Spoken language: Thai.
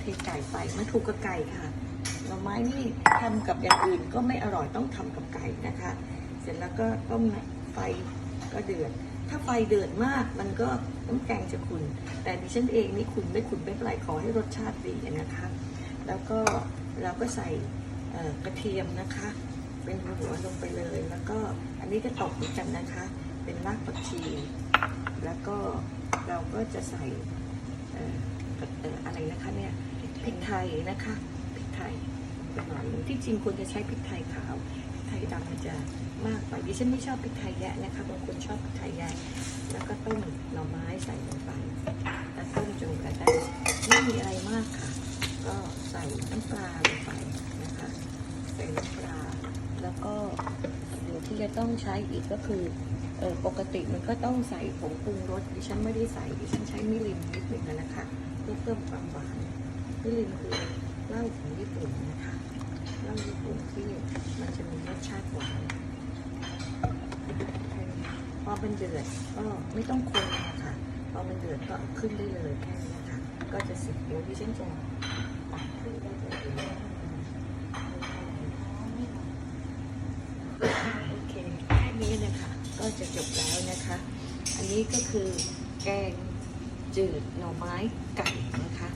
เทไก่ไปมันถูกกับไก่ค่ะหน่อไม้นี่ทำกับอย่างอื่นก็ไม่อร่อยต้องทำกับไก่นะคะ เสร็จแล้วก็ต้มไฟก็เดือด ถ้าไฟเดือดมากมันก็น้ำแกงจะขุ่นแต่ดิฉันเองนี่ขุ่นไม่ขุ่นไม่เป็นไรขอให้รสชาติดีนะคะ แล้วก็เราก็ใส่กระเทียมนะคะ เป็นหัวลงไปเลย แล้วก็อันนี้ก็ตกเหมือนกันนะคะ เป็นรากผักชี แล้วก็เราก็จะใส่ อ่อเอ่ออะไรนะคะเนี่ยพริกไทยนะคะพริกไทยไปหน่อยหนึ่งที่จริงควรจะใช้พริกไทยขาวพริกไทยดำมันจะมากไปดิฉันไม่ชอบพริกไทยแยะนะคะบางคนชอบพริกไทยแยะแล้วก็ต้มหน่อไม้ใส่ลงไปแล้วต้มจนกระทั่งไม่มีอะไรมากค่ะ ก็ใส่น้ำปลาลงไปนะคะใส่น้ำปลาแล้วก็เดี๋ยว ที่จะต้องใช้อีกก็คือออปกติมันก็ต้องใส่ผงปรุงรสดิฉันไม่ได้ใส่ดิฉันใช้มิรินนิดหนึ่งนะคะเพื่อเพิ่มความหวานมิรินคือเหล้าของญี่ปุ่นนะคะเหล้าญี่ปุ่นที่มันจะมีรสชาติหวานพอมันเดือดก็ไม่ต้องคนนะคะพอมันเดือดก็ขึ้นได้เลยแค่นี้นะคะก็จะเสร็จเดี๋ยวดิฉันจะตักขึ้นได้เลยโอเคแค่นี้นะคะ ก็ จะจบแล้วนะคะ อันนี้ก็คือแกงจืดหน่อไม้ไก่นะคะ